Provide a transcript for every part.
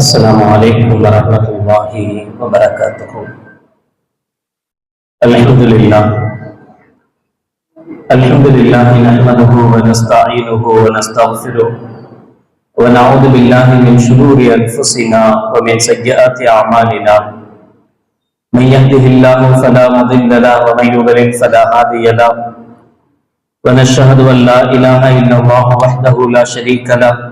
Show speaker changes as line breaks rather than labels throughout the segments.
السلام عليكم ورحمة الله وبركاته الحمد لله الحمد لله نحمده ونستعينه ونستغفره ونعوذ بالله من شرور أنفسنا ومن سيئات أعمالنا من يهده الله فلا مضل له ومن يضلل فلا هادي له۔ ونشهد أن لا إله إلا الله وحده لا شريك له۔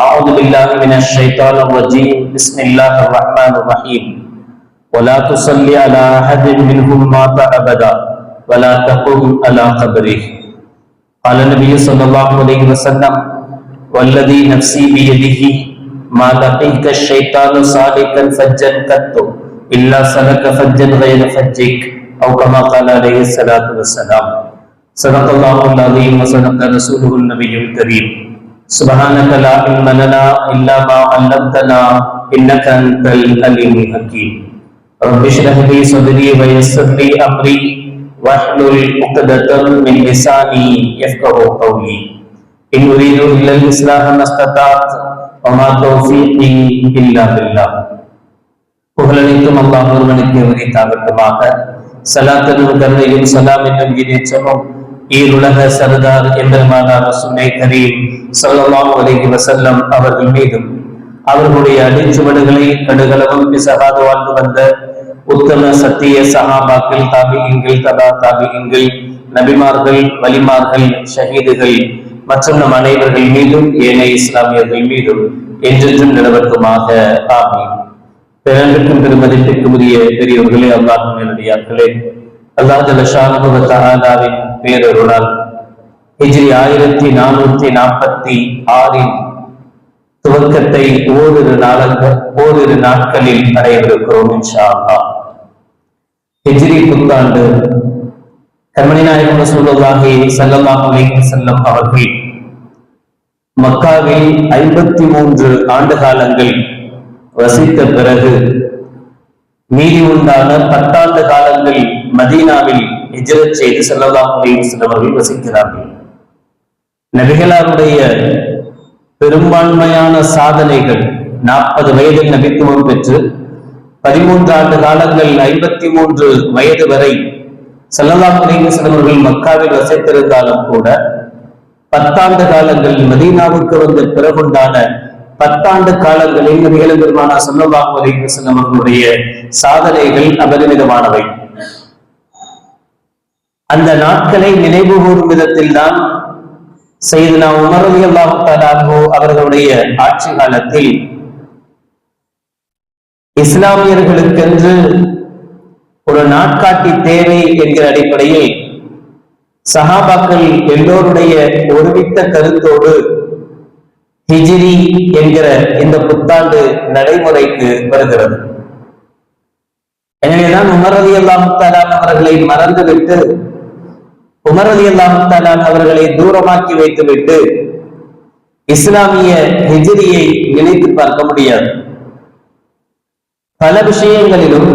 اعوذ باللہ من الشیطان الرجیم بسم اللہ الرحمن الرحیم ولا تصلی علی احد منهم مات ابدا ولا تقم علی قبره. قال نبی صلی اللہ علیہ وسلم والذی نفسی بیدہ ما لقیت الشیطان سالکا فجن قط الا سلک فجن غیر فجک او کما قال علیہ الصلوۃ والسلام. صدق اللہ العظیم وصدق رسوله النبی الکریم سبحانك لا علم لنا إلا ما علمتنا إنك أنت العليم الحكيم رب اشرح لي صدري ويسر لي أمري واحلل عقدة من لساني يفقه قولي إن أريد إلا الإصلاح ما استطعت وما توفيقي إلا بالله புகழனைத்தும் அல்லாஹ் ஒருவனுக்கு உரித்தாகட்டுமாக சலாத்தனும் கருணையும் சலாம் என்னும் இணைச்சமும் ஈருலக சர்தார் எம்பெருமானார் ரசூலை கரீம் ஸல்லல்லாஹு அலைஹி அவர்கள் மீதும் அவர்களுடைய அடிச்சுவடுகளை கடுகளவும் பிசகாது வாழ்ந்து வந்த உத்தம சத்திய சகாபாக்கள் தாபிகங்கள் ததா தாபிகங்கள் நபிமார்கள் வலிமார்கள் ஷஹீதுகள் மற்றும் நம் அனைவர்கள் மீதும் ஏனைய இஸ்லாமியர்கள் மீதும் என்றென்றும் நிலவட்டுமாக ஆகும் பிறருக்கும் பெருமதிப்பிற்கும் உரிய பெரியவர்களே அல்லாஹ் மேலடியார்களே அல்லாஹ் ஜலஷானுபவத்தாலாவின் பேரருளால் ஹிஜ்ரி ஆயிரத்தி நானூத்தி நாற்பத்தி ஆறின் துவக்கத்தை ஓரிரு நாளங்கள் ஓரிரு நாட்களில் அடையவிருக்கிறோம் இன்ஷா அல்லாஹ் ஹிஜ்ரி புத்தாண்டு கர்மணி நாயகம் சொல்வதாகி செல்லமாக செல்லம் அவர்கள் மக்காவில் ஐம்பத்தி மூன்று ஆண்டு காலங்கள் வசித்த பிறகு மீதி உண்டான பத்தாண்டு காலங்கள் மதீனாவில் ஹிஜ்ரத் செய்து ஸல்லல்லாஹு அலைஹி வசிக்கிறார்கள். நபிகளாருடைய பெரும்பான்மையான சாதனைகள் நாற்பது வயதில் நபித்துவம் பெற்று பதிமூன்று ஆண்டு காலங்கள் ஐம்பத்தி மூன்று வயது வரை ஸல்லல்லாஹு அலைஹி அவர்கள் மக்காவில் வசித்திருந்தாலும் கூட பத்தாண்டு காலங்கள் மதீனாவுக்கு வந்த பிறகுண்டான பத்தாண்டு காலங்களில் நபிகள் பெருமானா ஸல்லல்லாஹு அலைஹி அவர்களுடைய சாதனைகள் அபரிமிதமானவை. அந்த நாட்களை நினைவு கூறும் விதத்தில் தான் செய்தனா உமரதி அலி அல்லாஹு அவர்களுடைய ஆட்சி காலத்தில் இஸ்லாமியர்களுக்கென்று ஒரு நாட்காட்டி தேவை என்கிற அடிப்படையில் சஹாபாக்கள் எல்லோருடைய ஒருமித்த கருத்தோடு ஹிஜிரி என்கிற இந்த புத்தாண்டு நடைமுறைக்கு வருகிறது. எனவேதான் உமரதி அலி அவர்களை மறந்துவிட்டு உமரதி அலி அல்லாஹாலான் அவர்களை தூரமாக்கி வைத்துவிட்டு இஸ்லாமிய ஹிஜிரியை நினைத்து பார்க்க முடியாது. பல விஷயங்களிலும்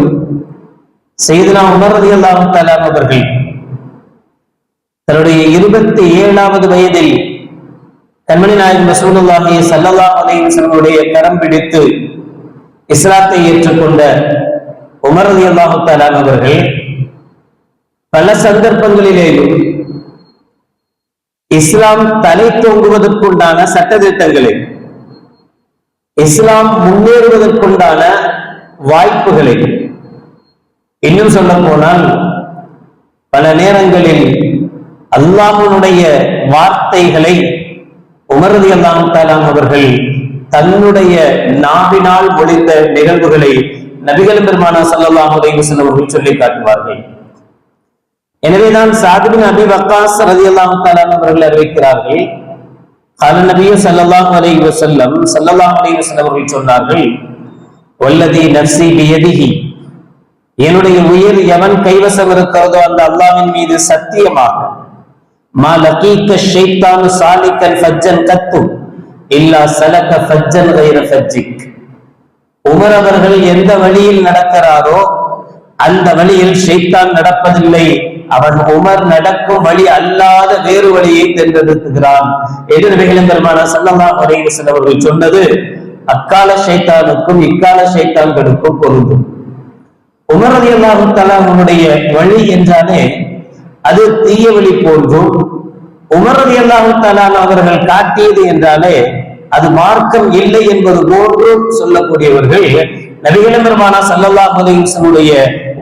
செய்தனா உமரதி அலி அல்லாஹாலான் அவர்கள் தன்னுடைய இருபத்தி ஏழாவது வயதில் கண்மணி நாயகம் ரசூலுல்லாஹி சல்லல்லா அலைஹி கரம் பிடித்து இஸ்லாத்தை ஏற்றுக்கொண்ட உமரதி ரலியல்லாஹு அவர்கள் பல சந்தர்ப்பங்களிலேயும் இஸ்லாம் தலை தோங்குவதற்குண்டான சட்டத்திட்டங்களை இஸ்லாம் முன்னேறுவதற்குண்டான வாய்ப்புகளை. இன்னும் சொல்ல போனால் பல நேரங்களில் அல்லாஹனுடைய வார்த்தைகளை உமரதி அல்லாம் அவர்கள் தன்னுடைய நாவினால் ஒழித்த நிகழ்வுகளை நபிகள் பெருமானா சல்லாஹ் அலைவசன் அவர்கள் சொல்லி காட்டுவார்கள். எனவேதான் சாதிபின் அபி வக்காஸ் ரதி அல்லாம் அவர்கள் அறிவிக்கிறார்கள். கால நபிய சல்லாஹ் அலி வசல்லம் சல்லாஹ் அலி வசல்லம் அவர்கள் சொன்னார்கள் வல்லதி நர்சி பியதிஹி. என்னுடைய உயிர் எவன் கைவசம் இருக்கிறதோ அந்த அல்லாவின் மீது சத்தியமாக மா லகீக்க ஷைத்தானு சாலிக்கல் ஃபஜ்ஜன் கத்து இல்லா சலக ஃபஜ்ஜன் கைர ஃபஜ்ஜிக். உமர் அவர்கள் எந்த வழியில் நடக்கிறாரோ அந்த வழியில் ஷைத்தான் நடப்பதில்லை. அவன் உமர் நடக்கும் வழி அல்லாத வேறு வழியை தேர்ந்தெடுத்துகிறான். என்று பெருமான சல்லல்லா அலைஹி அவர்கள் சொன்னது அக்கால ஷைத்தானுக்கும் இக்கால ஷைத்தான்களுக்கும் பொருந்தும். உமர் ரதி அல்லாஹு வழி என்றாலே அது தீய வழி போன்றும். உமர் ரதி அல்லாஹு அவர்கள் காட்டியது என்றாலே அது மார்க்கம் இல்லை என்பது போன்றும் சொல்லக்கூடியவர்கள் நபிகளும் பெருமானா சல்லல்லாஹு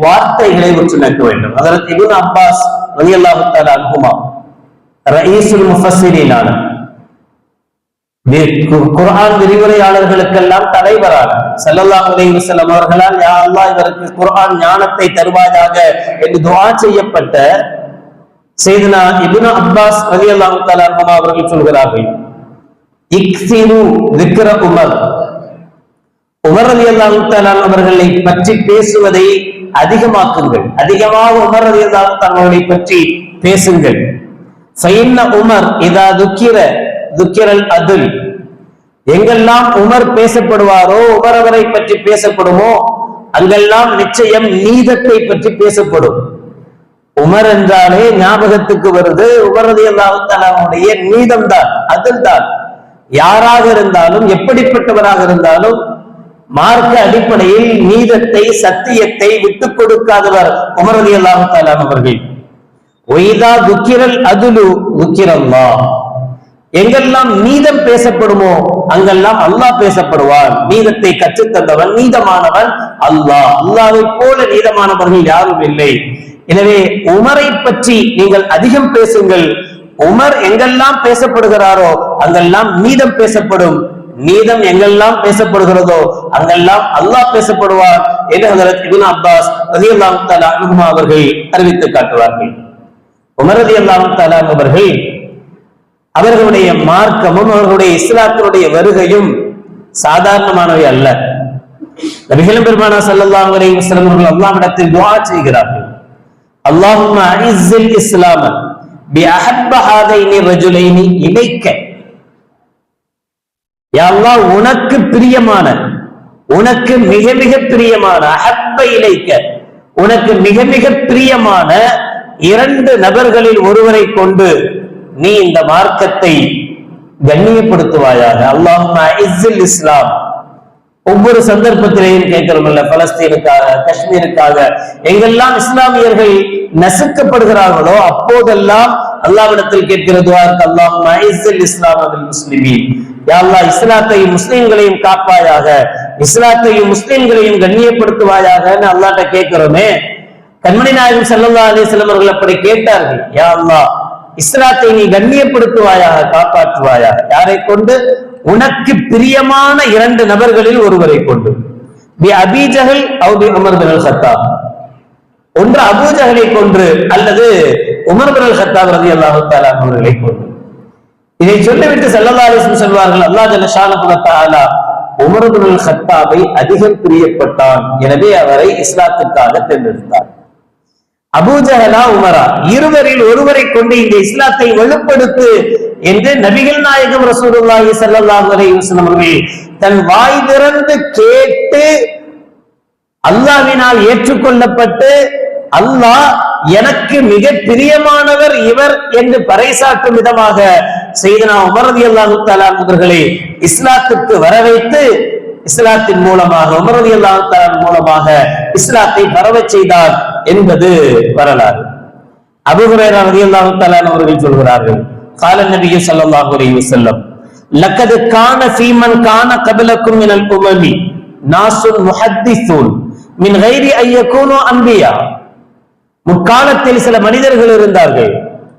வார்த்தைகளை உற்று நோக்க வேண்டும். அதற்கு இப்னு அப்பாஸ் ரலியல்லாஹு தஆலா அன்ஹுமா ரயீசுல் முஃபஸ்ஸிரீனான. குரான் விரிவுரையாளர்களுக்கெல்லாம் தலைவராக சல்லல்லாஹ் அலைஹி அவர்களால் யா அல்லாஹ் இவருக்கு குரான் ஞானத்தை தருவாயாக என்று துவா செய்யப்பட்ட செய்தனா இப்னு அப்பாஸ் அலி அல்லாஹு அவர்கள் சொல்கிறார்கள். இக்சிரு விக்ர உமர். உமர் அலி அல்லாஹான் அவர்களை பற்றி பேசுவதை அதிகமாக்குங்கள். அதிகமாக உமர் அலி அல்லாஹான் அவர்களை பற்றி பேசுங்கள். உமர் இதா துக்கிர துக்கிரல் அதுல். எங்கெல்லாம் உமர் பேசப்படுவாரோ உமர் அவரை பற்றி பேசப்படுமோ அங்கெல்லாம் நிச்சயம் நீதத்தை பற்றி பேசப்படும். உமர் என்றாலே ஞாபகத்துக்கு வருது உமர் அலி நீதம் தான் அதில் தான் யாராக இருந்தாலும் எப்படிப்பட்டவராக இருந்தாலும் மார்க்க அடிப்படையில் நீதத்தை சத்தியத்தை விட்டுக் கொடுக்காதவர் உமரதி அலி அவர்கள். ஒய்தா துக்கிரல் அதுலு துக்கிரல்லா. எங்கெல்லாம் நீதம் பேசப்படுமோ அங்கெல்லாம் அல்லாஹ் பேசப்படுவார். நீதத்தை கற்றுத்தந்தவன் நீதமானவன் அல்லாஹ். அல்லாவை போல நீதமானவர்கள் யாரும் இல்லை. எனவே உமரை பற்றி நீங்கள் அதிகம் பேசுங்கள். உமர் எங்கெல்லாம் பேசப்படுகிறாரோ அங்கெல்லாம் நீதம் பேசப்படும். மீதம் எங்கெல்லாம் பேசப்படுகிறதோ அங்கெல்லாம் அல்லாஹ் பேசப்படுவார் என்று ஹஜரத் இப்னு அப்பாஸ் ரலியல்லாஹு தஆலா அன்ஹுமா அவர்கள் அறிவித்து காட்டுவார்கள். உமரதி அல்லாம் தலா அவர்கள் அவர்களுடைய மார்க்கமும் அவர்களுடைய இஸ்லாத்தினுடைய வருகையும் சாதாரணமானவை அல்ல. நபிகளும் பெருமானா ஸல்லல்லாஹு அலைஹி வஸல்லம் அவர்கள் அல்லாஹ்விடத்தில் துவா செய்கிறார்கள். அல்லாஹும்ம அஇஸ்ஸில் இஸ்லாம பி அல்லாஹ் உனக்கு பிரியமான உனக்கு மிக மிக பிரியமான அஹப்ப இலைக்க உனக்கு மிக மிக பிரியமான இரண்டு நபர்களில் ஒருவரை கொண்டு நீ இந்த மார்க்கத்தை கண்ணியப்படுத்துவாயாக. அல்லாஹும்ம இஸ்ஸில் இஸ்லாம். ஒவ்வொரு சந்தர்ப்பத்திலையும் கேட்கிறோம்ல பலஸ்தீனுக்காக காஷ்மீருக்காக எங்கெல்லாம் இஸ்லாமியர்கள் நசுக்கப்படுகிறார்களோ அப்போதெல்லாம் அல்லாவிடத்தில் கேட்கிறது அல்லாஹ் இஸ்ஸில் இஸ்லாம் முஸ்லிமீன். யாழ்லா இஸ்லாத்தையும் முஸ்லிம்களையும் காப்பாயாக இஸ்லாத்தையும் முஸ்லிம்களையும் கண்ணியப்படுத்துவாயாக அல்லாட்ட கேட்கிறோமே. கண்மணி நாயகம் செல்லல்லா அலைஹி அவர்கள் அப்படி கேட்டார்கள். யாழ்லா இஸ்லாத்தை நீ கண்ணியப்படுத்துவாயாக காப்பாற்றுவாயாக. யாரை கொண்டு? உனக்கு பிரியமான இரண்டு நபர்களில் ஒருவரை கொண்டு. பி அபிஜகல் அவுபி பி சத்தா ஒன்று அபூஜகலை கொன்று அல்லது உமர் பின் ஹத்தாப் ரதி அல்லாஹு தாலா அவர்களை கொண்டு இதை சொல்லிவிட்டு ஸல்லல்லாஹு செல்வார்கள் அல்லா சொல்வார்கள் அல்லாஹ் ஹத்தாபை அதிகம் பிரியப்பட்டான். எனவே அவரை இஸ்லாத்துக்காக தேர்ந்தெடுத்தார். அபூஜஹலா உமரா இருவரில் ஒருவரை கொண்டு இந்த இஸ்லாத்தை வலுப்படுத்து என்று நபிகள் நாயகம் ரசூலுல்லாஹி ஸல்லல்லாஹு அலைஹி வஸல்லம் அவர்கள் தன் வாய் திறந்து கேட்டு அல்லாஹ்வினால் ஏற்றுக்கொள்ளப்பட்டு அல்லாஹ் எனக்கு மிக பிரியமானவர் இவர் என்று பறைசாற்றும் விதமாக செய்தனா உமரதி அல்லாஹு தாலான் அவர்களை இஸ்லாத்திற்கு வர வைத்து இஸ்லாத்தின் மூலமாக உமரதி அல்லாஹு தாலான் மூலமாக இஸ்லாத்தை பரவ செய்தார் என்பது வரலாறு. அபுஹுரேரா ரதி அல்லாஹு தலான் அவர்கள் சொல்கிறார்கள் கால நபியை சல்லாஹு அலி வசல்லம் லக்கது கான சீமன் கான கபிலக்கும் மினல் உமமி நாசுன் முஹத்திசூன் மின் கைரி ஐயக்கூனோ அன்பியா முற்காலத்தில் சில மனிதர்கள் இருந்தார்கள்.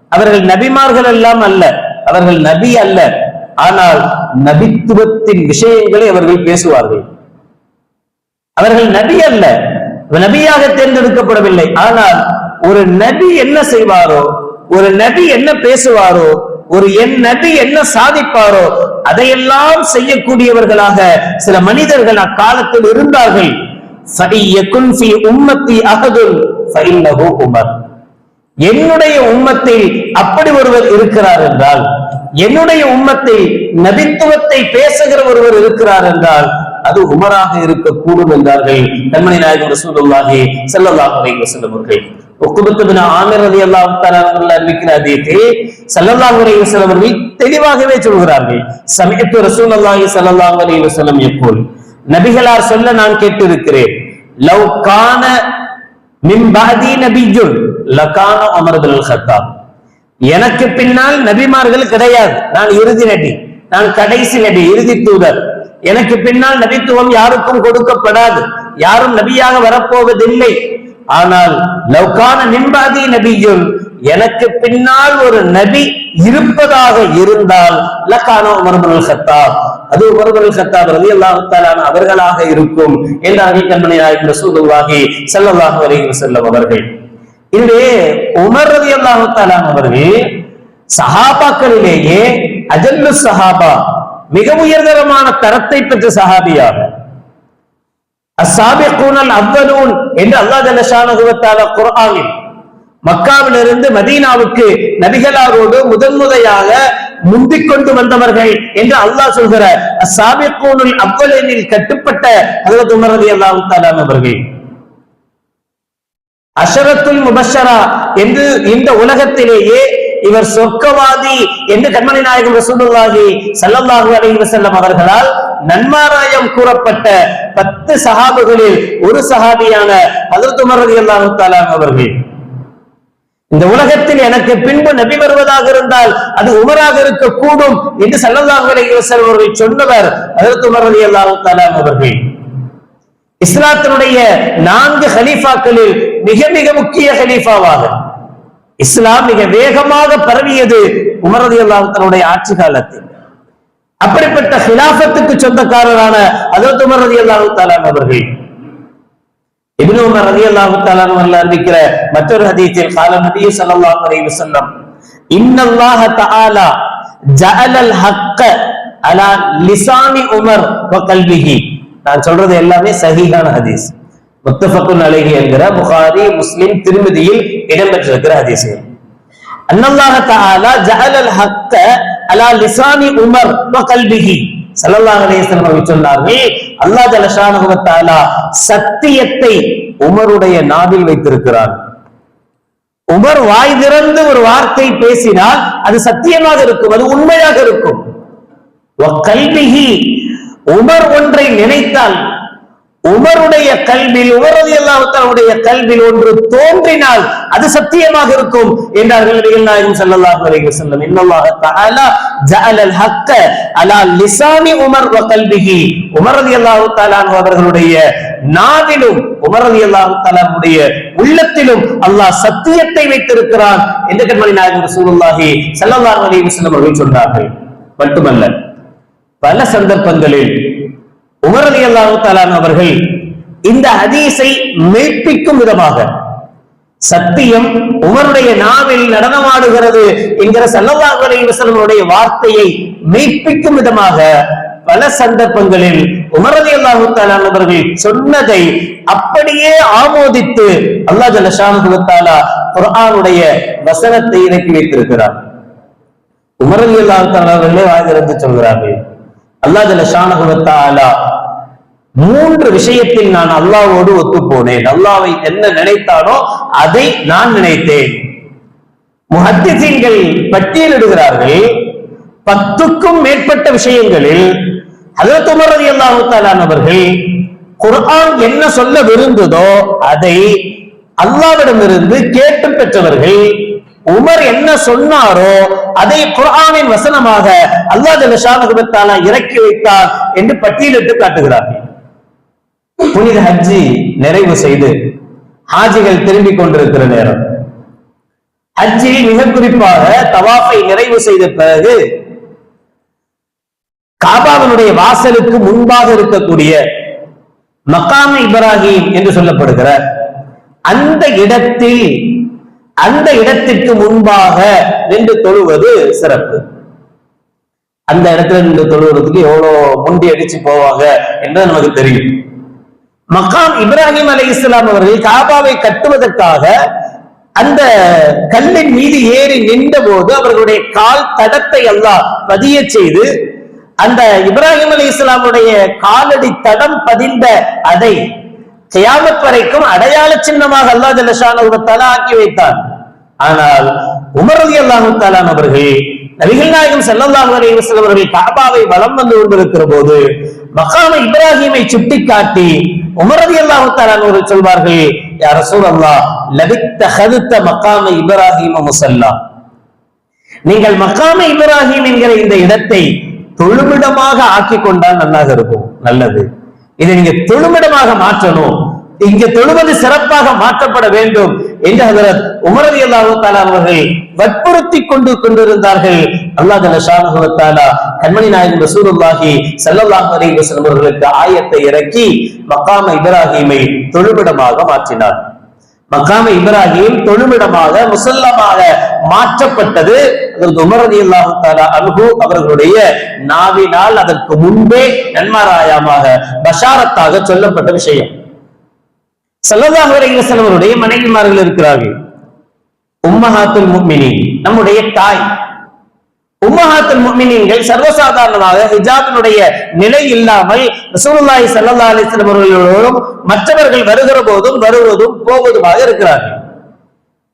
அவர்கள் நபிமார்கள் எல்லாம் அல்ல. அவர்கள் நபி அல்ல. ஆனால் நபித்துவத்தின் விஷயங்களை அவர்கள் பேசுவார்கள். அவர்கள் நபி அல்ல. நபியாக தேர்ந்தெடுக்கப்படவில்லை. ஆனால் ஒரு நபி என்ன செய்வாரோ ஒரு நபி என்ன பேசுவாரோ ஒரு என் நபி என்ன சாதிப்பாரோ அதையெல்லாம் செய்யக்கூடியவர்களாக சில மனிதர்கள் அக்காலத்தில் இருந்தார்கள். உம்மத்தி என்னுடைய உம்மத்தில் அப்படி ஒருவர் இருக்கிறார் என்றால் என்னுடைய உம்மத்தில் நபித்துவத்தை பேசுகிற ஒருவர் இருக்கிறார் என்றால் அது உமராக இருக்கக்கூடும் என்றார்கள் கண்மணி நாயகம் ரசூலுல்லாஹி ஸல்லல்லாஹு அலைஹி வஸல்லம் அவர்கள். ஒக்குபத்துபின் ஆமிர் ரலியல்லாஹு தஆலா அவர்கள் அறிவிக்கிற ஹதீஸில் ஸல்லல்லாஹு அலைஹி வஸல்லம் அவர்கள் தெளிவாகவே சொல்கிறார்கள் சமயத்து ரசூலுல்லாஹி ஸல்லல்லாஹு அலைஹி வஸல்லம் எப்போல் நபிகளார் சொல்ல நான் கேட்டிருக்கிறேன் லவ் கான மின் நபிஜுன் லகான அமர்தல் ஹத்தாப் எனக்கு பின்னால் நபிமார்கள் கிடையாது. நான் இறுதி நபி நான் கடைசி நபி இறுதி தூதர். எனக்கு பின்னால் நபித்துவம் யாருக்கும் கொடுக்கப்படாது. யாரும் நபியாக வரப்போவதில்லை. ஆனால் லவ்கான நிம்பாதி நபியும் எனக்கு பின்னால் ஒரு நபி இருப்பதாக இருந்தால் லக்கான உமர்புல் சத்தாப் அது உமர்புல் சத்தாப் ரதி அல்லாஹாலான அவர்களாக இருக்கும் என்றார்கள் கண்மணி நாயகம் ரசூலுல்லாஹி செல்லவாக அலைஹி வஸல்லம் அவர்கள். எனவே உமர் ரதி அல்லாஹாலான் அவர்கள் சஹாபாக்களிலேயே அஜல்லு சஹாபா மிக உயர்தரமான தரத்தை பெற்ற சஹாபியாகும் அஸ்ஸாபிகூனல் அவ்வலூன் என்று அல்லாஹ் ஜல்லஷானஹு குர்ஆனில் மக்காவிலிருந்து மதீனாவுக்கு நபிகளாரோடு முதன்முறையாக முந்திக் கொண்டு வந்தவர்கள் என்று அல்லாஹ் சொல்கிறார் அஸ்ஸாபிகூனுல் அவ்வலீனில் கட்டுப்பட்ட அதற்கு உமர் அல்லாஹு தஆலா அவர்கள். அஷரத்துல் முபஷரா என்று இந்த உலகத்திலேயே இவர் சொர்க்கவாதி என்று கண்மணி நாயகம் ரசூலுல்லாஹி சல்லல்லாஹு அலைஹி வஸல்லம் அவர்களால் நன்மாராயம் கூறப்பட்ட பத்து சஹாபுகளில் ஒரு சஹாபியான ஹஜரத் உமர் ரலியல்லாஹு தஆலா அவர்கள். இந்த உலகத்தில் எனக்கு பின்பு நபி வருவதாக இருந்தால் அது உமராக இருக்கக்கூடும் என்று ஸல்லல்லாஹு அவர்கள் சொன்னவர் அதற்கு உமரதி ரலியல்லாஹு தஆலா அவர்கள். இஸ்லாத்தினுடைய நான்கு ஹலீஃபாக்களில் மிக மிக முக்கிய ஹலீஃபாவாக இஸ்லாம் மிக வேகமாக பரவியது உமரதி அல்லாஹனுடைய ஆட்சி காலத்தில். அப்படிப்பட்ட ஹிலாபத்துக்கு சொந்தக்காரரான அதற்கு உமரதி ரதி அல்லாஹு அவர்கள். இப்னு உமர் ரதி அல்லாஹு தாலான் அறிவிக்கிற மற்றொரு ஹதீஸில் கால நபி ஸல்லல்லாஹு அலைஹி வஸல்லம் இன்னல்லாஹ தஆலா ஜஅலல் ஹக்க அலா லிசானி உமர் வ கல்பிஹி நான் சொல்றது எல்லாமே சஹீஹான ஹதீஸ். முத்தஃபக்குன் அலைஹி என்கிற புகாரி முஸ்லிம் திருமதியில் இடம்பெற்றிருக்கிற ஹதீஸ்கள். அன்னல்லாஹ தஆலா ஜஅலல் ஹக்க அலா லிசானி உமர் வ கல்பிஹி. அலைஹி வஸல்லம் அவர்கள் சொன்னார்கள் வ தஆலா சத்தியத்தை உமருடைய நாவில் வைத்திருக்கிறார். உமர் வாய் திறந்து ஒரு வார்த்தை பேசினால் அது சத்தியமாக இருக்கும் அது உண்மையாக இருக்கும். கல்பிஹி உமர் ஒன்றை நினைத்தால் உமருடைய கல்வியில் உமரது எல்லாத்தனுடைய கல்வியில் ஒன்று தோன்றினால் அது சத்தியமாக இருக்கும் என்றார்கள் நபிகள் நாயகம் ஸல்லல்லாஹு அலைஹி வஸல்லம். இன்னல்லாஹ தஆலா ஹக்க அலா லிசானி உமர் வ கல்பிஹி. உமர் ரலியல்லாஹு தஆலா அவர்களுடைய நாவிலும் உமர் ரலியல்லாஹு தஆலா உள்ளத்திலும் அல்லாஹ் சத்தியத்தை வைத்திருக்கிறான் என்று கண்மணி நாயகம் ரசூலுல்லாஹி ஸல்லல்லாஹு அலைஹி வஸல்லம் அவர்கள் சொன்னார்கள். மட்டுமல்ல பல சந்தர்ப்பங்களில் உமர் அலி அல்லாஹு தாலான் அவர்கள் இந்த ஹதீஸை மெய்ப்பிக்கும் விதமாக சத்தியம் உமருடைய நாவில் நடனமாடுகிறது என்கிற சல்லல்லாஹு அலைஹி வார்த்தையை மெய்ப்பிக்கும் விதமாக பல சந்தர்ப்பங்களில் உமரதி அல்லாஹு அவர்கள் சொன்னதை அப்படியே ஆமோதித்து அல்லா ஜல்லஷானு குரானுடைய வசனத்தை இறக்கி வைத்திருக்கிறார். உமரதி அல்லாஹு அவர்களே வாய்ந்திருந்து சொல்கிறார்கள். அல்லா ஜல்லஷானு மூன்று விஷயத்தில் நான் அல்லாவோடு ஒத்து போனேன் அல்லாவை என்ன நினைத்தானோ அதை நான் நினைத்தேன். முஹத்திசீன்கள் பட்டியலிடுகிறார்கள். பத்துக்கும் மேற்பட்ட விஷயங்களில் ஹஜரத் உமர் அவர்கள் குர்ஆன் என்ன சொல்ல விருந்ததோ அதை அல்லாவிடமிருந்து கேட்டு பெற்றவர்கள் உமர் என்ன சொன்னாரோ அதை குர்ஆனின் வசனமாக அல்லாஹ் ஜல்லஷானஹு இறக்கி வைத்தார் என்று பட்டியலிட்டு காட்டுகிறார்கள். புனித ஹஜ்ஜி நிறைவு செய்து ஹாஜிகள் திரும்பிக் கொண்டிருக்கிற நேரம். ஹஜ்ஜில் மிக குறிப்பாக தவாஃபை நிறைவு செய்த பிறகு காபாவினுடைய வாசலுக்கு முன்பாக இருக்கக்கூடிய மக்காம இப்ராஹிம் என்று சொல்லப்படுகிற அந்த இடத்தில் அந்த இடத்திற்கு முன்பாக நின்று தொழுவது சிறப்பு. அந்த இடத்துல நின்று தொழுவதற்கு எவ்வளவு முண்டி அடிச்சு போவாங்க என்று நமக்கு தெரியும். மகாம் இப்ராஹிம் அலை இஸ்லாம் அவர்கள் காபாவை கட்டுவதற்காக அந்த கல்லின் மீது ஏறி நின்ற போது அவர்களுடைய கால் தடத்தை அல்லாஹ் பதிய செய்து அந்த இப்ராஹிம் அலி இஸ்லாமுடைய காலடி தடம் பதிந்த அதை கியாமத் வரைக்கும் அடையாள சின்னமாக அல்லாஹ் ஜல்லஷான ஆக்கி வைத்தார் ஆனால் உமர் அலி அல்லாஹு தாலான் அவர்கள் நபிகள் நாயகம் செல்லல்லாஹு அலி வஸல்லம் அவர்கள் காபாவை வலம் வந்து கொண்டிருக்கிற போது மகாம இப்ராஹிமை சுட்டிக்காட்டி காட்டி உமரதி அல்லாஹு தாலான் அவர்கள் சொல்வார்கள் அல்லா ரசூலல்லாஹ் லபித்த ஹதுத்த மக்காம இப்ராஹிம முசல்லா. நீங்கள் மக்காம இப்ராஹிம் என்கிற இந்த இடத்தை தொழுமிடமாக ஆக்கி கொண்டால் நல்லாக இருக்கும் நல்லது. இதை நீங்க தொழுமிடமாக மாற்றணும். இங்க தொழுவது சிறப்பாக மாற்றப்பட வேண்டும். என்று ஹதரத் உமரதி அல்லாஹு அவர்கள் வற்புறுத்தி கொண்டு கொண்டிருந்தார்கள். அல்லாஹ் ஜல்ல கண்மணி நாயகன் ரசூலுல்லாஹி ஸல்லல்லாஹு அலி அவர்களுக்கு ஆயத்தை இறக்கி மக்காம இப்ராஹிமை தொழுமிடமாக மாற்றினார். மக்காம இப்ராஹிம் தொழுமிடமாக முசல்லமாக மாற்றப்பட்டது. அதற்கு உமரதி அல்லாஹு தாலா அல்ஹு அவர்களுடைய நாவினால் அதற்கு முன்பே நன்மாராயமாக பஷாரத்தாக சொல்லப்பட்ட விஷயம். செல்லதாக அலைஹி வஸல்லம் மனைவிமார்கள் இருக்கிறார்கள். உம்மஹாத்துல் முஃமினீன் நம்முடைய தாய். உம்மஹாத்துல் முஃமினீன்கள் சர்வசாதாரணமாக ஹிஜாபினுடைய நிலை இல்லாமல் ரசூலுல்லாஹி ஸல்லல்லாஹு அலைஹி அவர்களோடும் மற்றவர்கள் வருகிற போதும் வருவதும் போவதுமாக இருக்கிறார்கள்.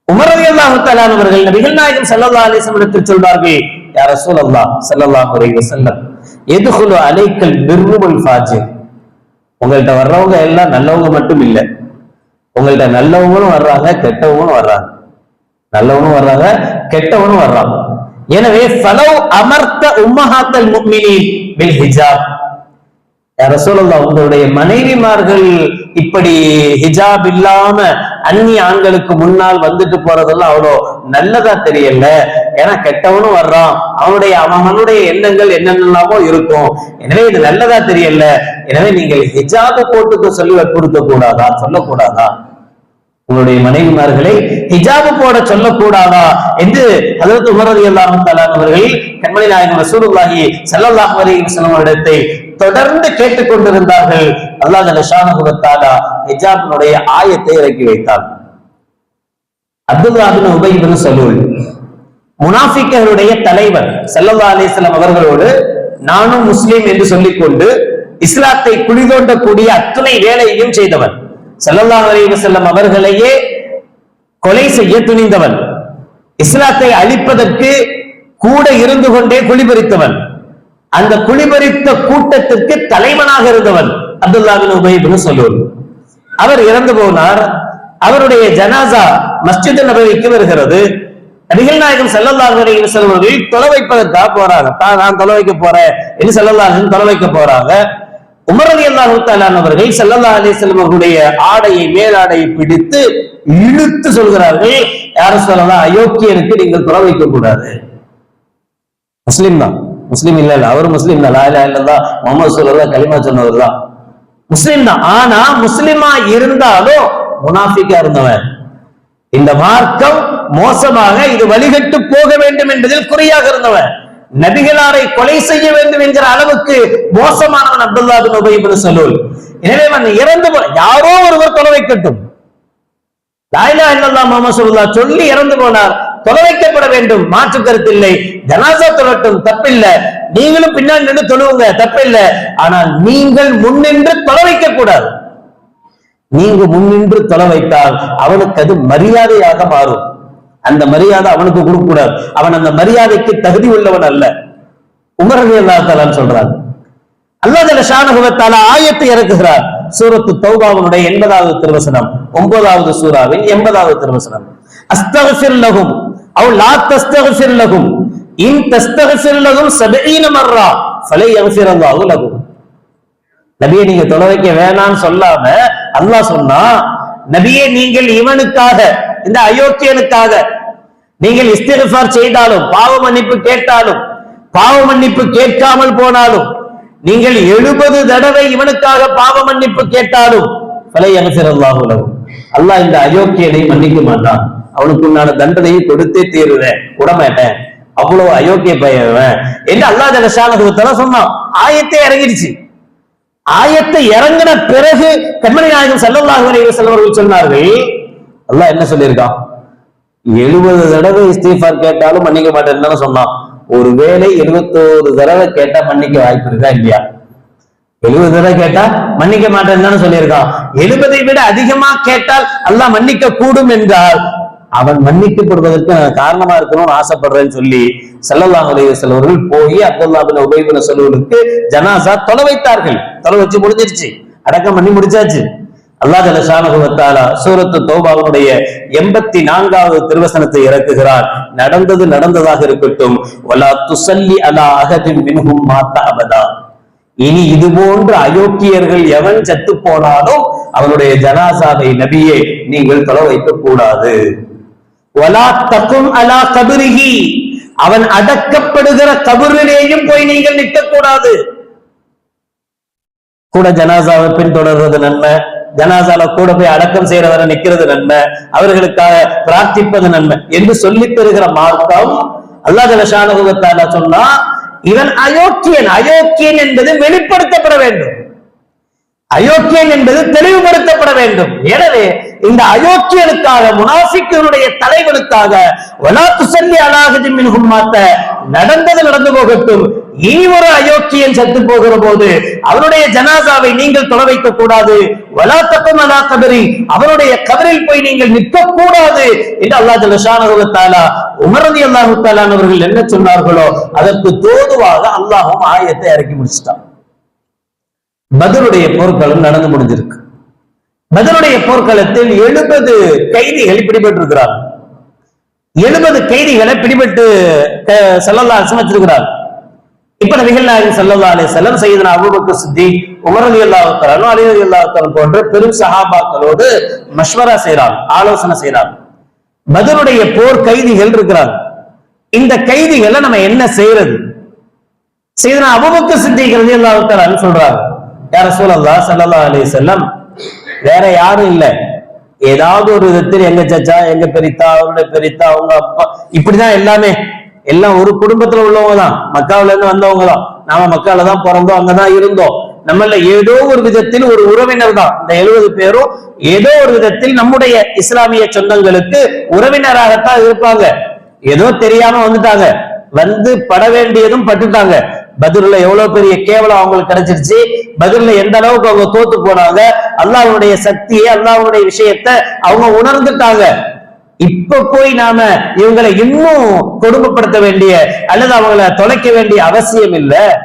உமர் ரலியல்லாஹு தஆலா அவர்கள் நபிகள் நாயகம் ஸல்லல்லாஹு அலைஹி வஸல்லம் இடத்தில் சொல்வார்கள் யா ரசூலல்லாஹ் ஸல்லல்லாஹு அலைஹி வஸல்லம் எதுகுலு அலைக்கல் பிர்ரு வல் ஃபாஜிர். உங்கள்கிட்ட வர்றவங்க எல்லாம் நல்லவங்க மட்டும் இல்லை. உங்கள்கிட்ட நல்லவங்களும் வர்றாங்க கெட்டவங்களும் வர்றாங்க. நல்லவனும் வர்றாங்க கெட்டவனும் வர்றாங்க. எனவே ஃபலவ் அமர்த்த உம்மஹாத்தல் முக்மினி பில் ஹிஜாப். ரசூலுல்லா உங்களுடைய மனைவிமார்கள் இப்படி ஹிஜாப் இல்லாம அந்நிய ஆண்களுக்கு முன்னால் வந்துட்டு போறதெல்லாம் அவ்வளோ நல்லதா தெரியல. ஏன்னா கெட்டவனும் வர்றான். அவனுடைய அவனுடைய எண்ணங்கள் என்னென்னலாமோ இருக்கும். எனவே இது நல்லதா தெரியல. எனவே நீங்கள் ஹிஜாபு போட்டுக்க சொல்லி வற்புறுத்த கூடாதா சொல்லக்கூடாதா? உங்களுடைய மனைவிமார்களை ஹிஜாபு போட சொல்லக்கூடாதா? என்று அதற்கு எல்லாம் அல்லாஹும் அவர்கள் கண்மணி நாயகம் ரசூலுல்லாஹி ஸல்லல்லாஹு அலைஹி வஸல்லம் இடத்தை தொடர்ந்து கேட்டுக்கொண்டிருந்தார்கள் அல்லாஹ் ஜல்லஷானஹு ஹிஜாபினுடைய ஆயத்தை இறக்கி வைத்தார். அப்துல்லா பின் உபை பின் சலூல். முனாஃபிக்கருடைய தலைவர் சல்லல்லா அலிஸ்லாம் அவர்களோடு நானும் முஸ்லீம் என்று சொல்லிக்கொண்டு இஸ்லாத்தை குளிதோண்டக்கூடிய அத்துணை வேலையையும் செய்தவன். சல்லல்லா அலிவசல்லம் அவர்களையே கொலை செய்ய துணிந்தவன். இஸ்லாத்தை அழிப்பதற்கு கூட இருந்து கொண்டே குளிபறித்தவன் அந்த குளிபறித்த கூட்டத்திற்கு தலைவனாக இருந்தவன் அப்துல்லாவின் உபயிப்னு சொல்லுவது அவர் இறந்து போனார். அவருடைய ஜனாசா மஸ்ஜித் நபவிக்கு வருகிறது. நபிகள் நாயகம் ஸல்லல்லாஹு செல்வர்கள் தொலை வைப்பதற்காக போறாங்க. தான் நான் தொலை வைக்க போறேன். என்று ஸல்லல்லாஹு தொலை வைக்க போறாங்க. உமர் அல்லாஹு தஆலா அவர்கள் ஸல்லல்லாஹு அவர்களுடைய ஆடையை மேலாடையை பிடித்து இழுத்து சொல்கிறார்கள். யாரும் சொல்லலாம் அயோக்கியனுக்கு நீங்கள் தொலை வைக்க கூடாது. முஸ்லிம் தான். முஸ்லீம் இல்ல இல்ல அவர் முஸ்லீம் தான் லா இல்லா இல்லல்லாஹ் முகமது சொல்லலாம் கலிமா சொன்னவர் தான் முஸ்லீம் தான் ஆனா முஸ்லிமா இருந்தாலும் முனாஃபிக்கா இருந்தவன். இந்த மார்க்கம் மோசமாக இது வழிகட்டு போக வேண்டும் என்பதில் குறியாக இருந்தவன். நபிகளாரை கொலை செய்ய வேண்டும் என்கிற அளவுக்கு மோசமானவன் அப்துல்லா பின் உபய் பின் சலூல். எனவே அவன் இறந்து யாரோ ஒருவர் தொலை வைக்கட்டும். லாயிலா இல்லல்லா முகமது சொல்லி இறந்து போனார். தொலை வைக்கப்பட வேண்டும். மாற்று கருத்தில்லை ஜனாசா தொழட்டும். தப்பில்ல. நீங்களும் பின்னாடி நின்று தொழுவுங்க. தப்பில்ல. ஆனால் நீங்கள் முன்னின்று தொலை வைக்க கூடாது. நீங்க முன்னின்று தொலை வைத்தால் அவனுக்கு அது மரியாதையாக மாறும். அந்த மரியாதை அவனுக்கு கொடுக்க கூடாது அவன் அந்த மரியாதைக்கு தகுதி உள்ளவன் அல்ல. உமர் ரலி சொல்றான் அல்லாஹ் ஜல்ல ஆயத்தை இறக்குகிறார். சூரத்து தௌபாவனுடைய எண்பதாவது திருவசனம். ஒன்பதாவது சூறாவின் எண்பதாவது திருவசனம். அஸ்தகசிர் லகும் அவு லா தஸ்தகஃபிர் லஹும் இன் தஸ்தகஃபிர் லஹும் சபீன மர்ரா ஃபலை யக்ஃபிர் அல்லாஹு லஹும் நபியை நீங்க தொலை வைக்க வேணாம்னு சொல்லாம அல்லாஹ் சொன்னா நபியை நீங்கள் இவனுக்காக இந்த அயோக்கியனுக்காக நீங்கள் இஸ்திஃபார் செய்தாலும் பாவ மன்னிப்பு கேட்டாலும் பாவ மன்னிப்பு கேட்காமல் போனாலும் நீங்கள் எழுபது தடவை இவனுக்காக பாவ மன்னிப்பு கேட்டாலும் பலை அனுசரல்லாஹு லஹு. அல்லாஹ் இந்த அயோக்கியனை மன்னிக்க மாட்டான். அவனுக்கு உண்டான தண்டனையை கொடுத்தே தீருவேன். விடமாட்டேன். அவ்வளவு அயோக்கிய பையன் என்று அல்லா ஜலசானகுத்தால சொன்னான். ஆயத்தே இறங்கிடுச்சு. ஆயத்தை இறங்கின பிறகு கண்மணி நாயகம் செல்லல்லாஹு அலைஹி செல்வர்கள் சொன்னார்கள் அல்லாஹ் என்ன சொல்லியிருக்கான்? எழுபது தடவை இஸ்தீஃபார் கேட்டாலும் மன்னிக்க மாட்டேன்னு சொன்னான். ஒருவேளை எழுபத்தோரு தடவை கேட்டா மன்னிக்க வாய்ப்பு இருக்கா இல்லையா? எழுபது தடவை கேட்டா மன்னிக்க மாட்டேன்னு சொல்லியிருக்கான். எழுபதை விட அதிகமா கேட்டால் அல்லாஹ் மன்னிக்க கூடும் என்றால் அவன் மன்னிக்கப்படுவதற்கு காரணமா இருக்கணும்னு ஆசைப்படுறேன்னு சொல்லி ஸல்லல்லாஹு செல்வர்கள் போய் அப்துல்லாபின் பின் செல்வர்களுக்கு ஜனாசா தொலை வைத்தார்கள். தொலை வச்சு முடிஞ்சிருச்சு. அடக்கம் பண்ணி முடிச்சாச்சு. அல்லாஹ் ஜலஷானஹு சூரத்து தோபாவுடைய எண்பத்தி நான்காவது திருவசனத்தை இறக்குகிறார். நடந்தது நடந்ததாக இருக்கட்டும். வலா துசல்லி அலா அகதின் மின்ஹும் மாத்த அபதா. இனி இது போன்ற அயோக்கியர்கள் எவன் செத்து போனாலும் அவனுடைய ஜனாசாவை நபியே நீங்கள் தொலை வைக்க கூடாது வலா தக்கும் அலா கபிரிஹி அவன் அடக்கப்படுகிற கபரிலேயும் போய் நீங்கள் நிற்கக்கூடாது. கூட ஜனாசாவை பின்தொடர்றது நன்மை. ஜனாசால கூட போய் அடக்கம் செய்யறவரை நிக்கிறது நன்மை. அவர்களுக்காக பிரார்த்திப்பது நன்மை. என்று சொல்லி பெறுகிற மார்க்கம் அல்லாஹ் ஜலஷானுகத்தால சொன்னா இவன் அயோக்கியன். அயோக்கியன் என்பது வெளிப்படுத்தப்பட வேண்டும். அயோக்கியன் என்பது தெளிவுபடுத்தப்பட வேண்டும். எனவே இந்த அயோக்கியனுக்காக முனாசிக்கனுடைய தலைவனுக்காக வலாத்து சொல்லி அலாகதி மின்ஹும் மாத்த நடந்தது நடந்து போகட்டும். இனி ஒரு அயோக்கியன் செத்து போகிற போது அவருடைய ஜனாசாவை நீங்கள் தொலை வைக்க கூடாது. வலாத்தக்கும் அலா கபரி அவருடைய கபரில் போய் நீங்கள் நிற்க கூடாது என்று அல்லாஹ் ஜலஷானு தாலா உமரதி அல்லாஹு தாலானவர்கள் என்ன சொன்னார்களோ அதற்கு தோதுவாக அல்லாஹும் ஆயத்தை இறக்கி முடிச்சிட்டான். பதிலுடைய போர்க்களம் நடந்து முடிஞ்சிருக்கு. பதருடைய போர்க்களத்தில் எழுபது கைதிகள் பிடிபட்டிருக்கிறார். எழுபது கைதிகளை பிடிபட்டு செல்லல்லா வச்சிருக்கிறார். இப்ப நபிகள் நாயகம் ஸல்லல்லாஹு அலைஹி வஸல்லம் சையதுனா அபூபக்கர் சித்திக் உமர் ரலியல்லாஹு தஆலா அலி ரலியல்லாஹு போன்ற பெரும் சஹாபாக்களோடு மஷ்வரா செய்கிறார் ஆலோசனை செய்கிறார். பதருடைய போர் கைதிகள் இருக்கிறார். இந்த கைதிகளை நம்ம என்ன செய்யறது? செய்தனா அபுபக்க சித்திக் ரலியல்லாஹு சொல்றாரு. யார சூழல்லா செல்லல்லா அலே செல்லம் வேற யாரும் இல்லை. ஏதாவது ஒரு விதத்தில் எங்க சச்சா எங்க பெரித்தா அவருடைய பெரித்தா அவங்க அப்பா இப்படிதான் எல்லாமே. எல்லாம் ஒரு குடும்பத்துல உள்ளவங்க தான். மக்காவுல இருந்து வந்தவங்க தான். நாம மக்கால தான் பிறந்தோம் அங்கதான் இருந்தோம். நம்மள ஏதோ ஒரு விதத்தில் ஒரு உறவினர் தான். இந்த எழுபது பேரும் ஏதோ ஒரு விதத்தில் நம்முடைய இஸ்லாமிய சொந்தங்களுக்கு உறவினராகத்தான் இருப்பாங்க. ஏதோ தெரியாம வந்துட்டாங்க. வந்து பட வேண்டியதும் பட்டுட்டாங்க. பதில்ல எவ்வளவு பெரிய கேவலம் அவங்களுக்கு கிடைச்சிருச்சு. பதில்ல எந்த அளவுக்கு அவங்க தோத்து போனாங்க. அல்லாஹ்வுடைய சக்தியை அல்லாஹ்வுடைய விஷயத்த அவங்க உணர்ந்துட்டாங்க. இப்ப போய் நாம இவங்களை இன்னும் கொடுமைப்படுத்த வேண்டிய அல்லது அவங்கள தொலைக்க வேண்டிய அவசியம் இல்ல.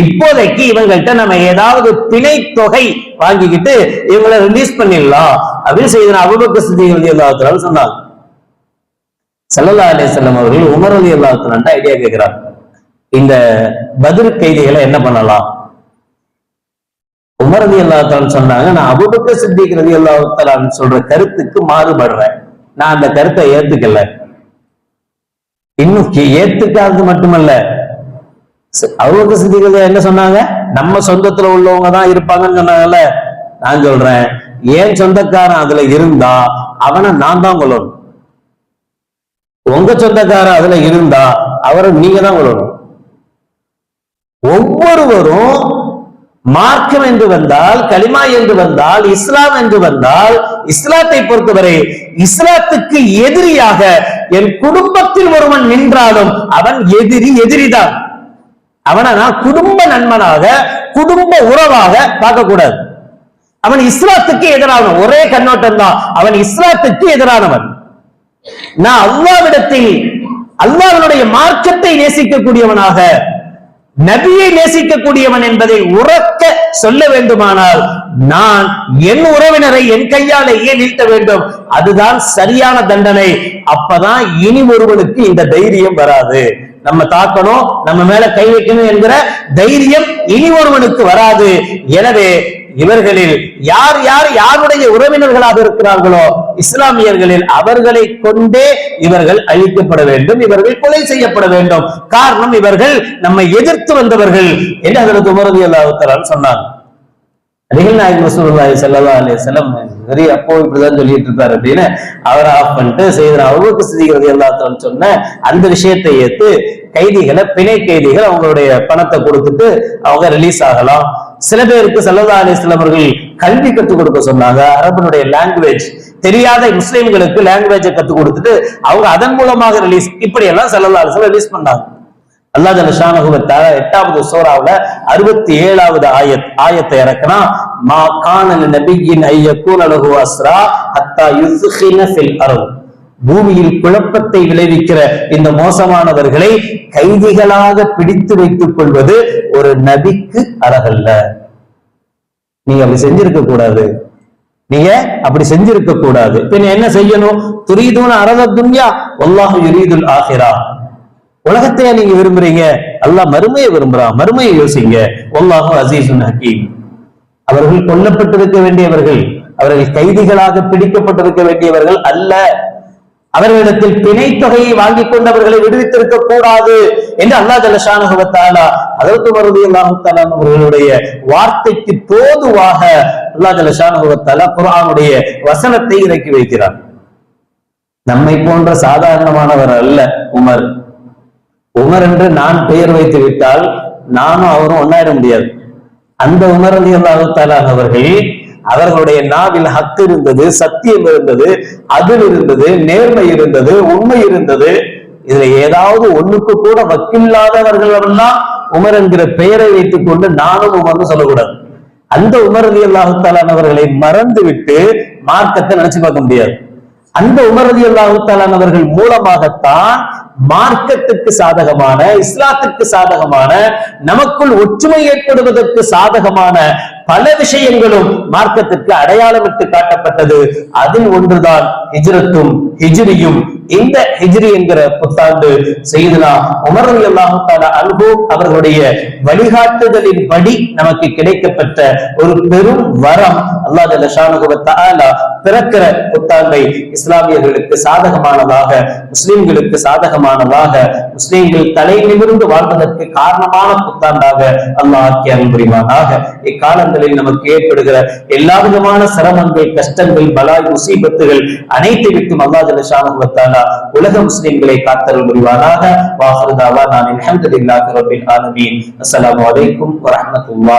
இப்போதைக்கு இவங்கள்ட்ட நம்ம ஏதாவது பிணை தொகை வாங்கிக்கிட்டு இவங்களை ரிலீஸ் பண்ணிடலாம். அப்படின்னு செய்த அபுபக்க சித்திகள் எல்லாத்தாலும் சொன்னாங்க. சல்லல்லா அலிசல்லம் அவர்கள் உமர் அலி அல்லாஹ் ஐடியா கேட்கிறார். இந்த பதில் கைதிகளை என்ன பண்ணலாம்? உமரதி அலி சொன்னாங்க நான் அபுபக்க சித்திக்கிறது ரதி சொல்ற கருத்துக்கு மாறுபடுறேன். நான் அந்த கருத்தை ஏத்துக்கல. இன்னும் ஏத்துக்காதது மட்டுமல்ல. அபுபக்க சித்திக்கிறது என்ன சொன்னாங்க? நம்ம சொந்தத்துல உள்ளவங்க தான் இருப்பாங்கன்னு சொன்னாங்கல்ல. நான் சொல்றேன் ஏன் சொந்தக்காரன் அதுல இருந்தா அவனை நான் தான் கொள்ளணும் உங்க சொந்தக்காரன் அதுல இருந்தா அவரை நீங்க தான் கொள்ளணும் ஒவ்வொருவரும் மார்க்கம் என்று வந்தால் கலிமா என்று வந்தால் இஸ்லாம் என்று வந்தால் இஸ்லாத்தை பொறுத்தவரை இஸ்லாத்துக்கு எதிரியாக என் குடும்பத்தில் ஒருவன் நின்றாலும் அவன் எதிரி எதிரிதான். அவனை நான் குடும்ப நண்பனாக குடும்ப உறவாக பார்க்கக்கூடாது. அவன் இஸ்லாத்துக்கு எதிரானவன். ஒரே கண்ணோட்டம் தான். அவன் இஸ்லாத்துக்கு எதிரானவன். நான் அல்லாவிடத்தில் அல்லாவினுடைய மார்க்கத்தை நேசிக்கக்கூடியவனாக நபியை நேசிக்கக்கூடியவன் என்பதை உறக்க சொல்ல வேண்டுமானால் நான் என் உறவினரை என் கையாலேயே நீட்ட வேண்டும்? அதுதான் சரியான தண்டனை. அப்பதான் இனி ஒருவனுக்கு இந்த தைரியம் வராது. நம்ம தாக்கணும் நம்ம மேல கை வைக்கணும் என்கிற தைரியம் இனி ஒருவனுக்கு வராது. எனவே இவர்களில் யார் யார் யாருடைய உறவினர்களாக இருக்கிறார்களோ இஸ்லாமியர்களில் அவர்களை கொண்டே இவர்கள் அழிக்கப்பட வேண்டும் இவர்கள் கொலை செய்யப்பட வேண்டும். காரணம் இவர்கள் நம்மை எதிர்த்து வந்தவர்கள் என்று அதற்கு உமரதி அல்லாஹுத்தலான் சொன்னார் நபிகள் நாயகம் ரசூலுல்லாஹி ஸல்லல்லாஹு அலைஹி சரி அப்போ இப்படிதான் சொல்லிட்டு இருப்பார் அப்படின்னு அவர் ஆஃப் பண்ணிட்டு செய்த அவ்வளவுக்கு சிதிக்கிறது எல்லாத்தையும் சொன்ன அந்த விஷயத்தை ஏத்து கைதிகளை பிணை கைதிகள் அவங்களுடைய பணத்தை கொடுத்துட்டு அவங்க ரிலீஸ் ஆகலாம். சில பேருக்கு சல்லதா அலிஸ்லாம் அவர்கள் கல்வி கற்றுக் கொடுக்க சொன்னாங்க. அரபனுடைய லாங்குவேஜ் தெரியாத முஸ்லிம்களுக்கு லாங்குவேஜை கற்றுக் கொடுத்துட்டு அவங்க அதன் மூலமாக ரிலீஸ் இப்படி எல்லாம் சல்லதா அலிஸ்லாம் ரிலீஸ் பண்ணாங்க. அல்லாஹ் ஜலஷானகுவத்தால எட்டாவது சோராவுல அறுபத்தி ஏழாவது ஆயத் ஆயத்தை இறக்குனா மா கானல் நபியின் ஐயக்கூன் அலகு அஸ்ரா அத்தா யுசுஹின ஃபில் அரவு பூமியில் குழப்பத்தை விளைவிக்கிற இந்த மோசமானவர்களை கைதிகளாக பிடித்து வைத்துக் கொள்வது ஒரு நபிக்கு அழகல்ல நீங்க அப்படி செஞ்சிருக்க கூடாது. நீங்க அப்படி செஞ்சிருக்க கூடாது? பின்ன என்ன செய்யணும்? துரிதுன்னு அரத துன்யா ஒல்லாஹு யுரீதுல் ஆஹிரா. உலகத்தையா நீங்க விரும்புறீங்க. அல்லாஹ் மறுமையை விரும்புறான் மறுமையை யோசிங்க. ஒல்லாஹு அசீசுன் ஹக்கீம். அவர்கள் கொல்லப்பட்டிருக்க வேண்டியவர்கள் அவர்கள் கைதிகளாக பிடிக்கப்பட்டிருக்க வேண்டியவர்கள் அல்ல. அவர்களிடத்தில் பிணை தொகையை வாங்கிக் கொண்டவர்களை விடுவித்திருக்க கூடாது என்று அல்லா ஜலஷானுகத்தாலா அதற்கு மருதி அல்லாஹுத்தாலா அவர்களுடைய வார்த்தைக்கு தோதுவாக அல்லா ஜலஷானுகத்தாலா குரானுடைய வசனத்தை இறக்கி வைக்கிறார். நம்மை போன்ற சாதாரணமானவர் அல்ல உமர். உமர் என்று நான் பெயர் வைத்து விட்டால் நானும் அவரும் ஒன்னாயிட முடியாது. அந்த உமர் அலி அல்லாஹு அவர்கள் அவர்களுடைய நாவில் ஹத்து இருந்தது சத்தியம் இருந்தது அதில் இருந்தது நேர்மை இருந்தது உண்மை இருந்தது. இதுல ஏதாவது ஒண்ணுக்கு கூட வக்கில்லாதவர்கள் எல்லாம் உமர் என்கிற பெயரை வைத்துக் கொண்டு நானும் உமர்னு சொல்லக்கூடாது. அந்த உமரதி அல்லாஹுத்தாலானவர்களை மறந்து விட்டு மார்க்கத்தை நினைச்சு பார்க்க முடியாது. அந்த உமரதி அல்லாஹுத்தாலானவர்கள் மூலமாகத்தான் மார்க்கத்துக்கு சாதகமான இஸ்லாத்துக்கு சாதகமான நமக்குள் ஒற்றுமை ஏற்படுவதற்கு சாதகமான பல விஷயங்களும் மார்க்கத்திற்கு அடையாளமிட்டு காட்டப்பட்டது. அதில் ஒன்றுதான் ஹிஜ்ரத்தும் ஹிஜ்ரியும். இந்த ஹிஜ்ரி என்கிற புத்தாண்டு செய்தனா உமர் அல்லாஹால அன்பு அவர்களுடைய வழிகாட்டுதலின் படி நமக்கு கிடைக்கப்பட்ட ஒரு பெரும் வரம் அல்லாஹ் ஜல்லஷானுகுவத்தாலா பிறக்கிற புத்தாண்டை இஸ்லாமியர்களுக்கு சாதகமானதாக முஸ்லிம்களுக்கு சாதகமானதாக முஸ்லிம்கள் தலை நிமிர்ந்து வாழ்வதற்கு காரணமான புத்தாண்டாக அல்லாஹ் ஆக்கி அன்புரிவானாக. காலங்களில் நமக்கு ஏற்படுகிற எல்லா விதமான சிரமங்கள் கஷ்டங்கள் பலாய் முசீபத்துகள் அனைத்து விட்டும் அல்லாஹ் ஜல்லஷானுகுவத்தாலா உலக முஸ்லிம்களை காத்தல் முடிவானாக வாஹருதாவா நான் அல்ஹம்துலில்லாஹி ரப்பில் ஆலமீன். அஸ்ஸலாமு அலைக்கும் வரஹ்மத்துல்லாஹி